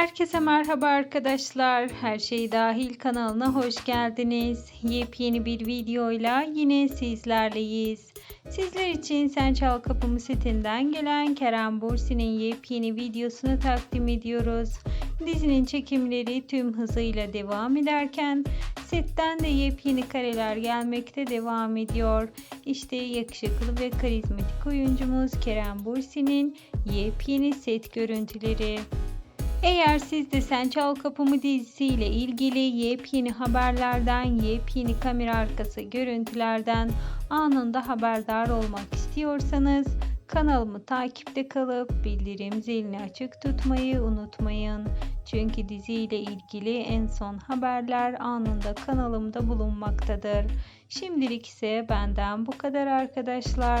Herkese merhaba arkadaşlar. Her şey dahil kanalına hoş geldiniz. Yepyeni bir videoyla yine sizlerleyiz. Sizler için Sen Çal Kapımı setinden gelen Kerem Bursi'nin yepyeni videosunu takdim ediyoruz. Dizinin çekimleri tüm hızıyla devam ederken setten de yepyeni kareler gelmekte devam ediyor. İşte yakışıklı ve karizmatik oyuncumuz Kerem Bursi'nin yepyeni set görüntüleri. Eğer siz de Sen Çal Kapımı dizisiyle ilgili yepyeni haberlerden, yepyeni kamera arkası görüntülerden anında haberdar olmak istiyorsanız kanalımı takipte kalıp bildirim zilini açık tutmayı unutmayın. Çünkü diziyle ilgili en son haberler anında kanalımda bulunmaktadır. Şimdilik ise benden bu kadar arkadaşlar.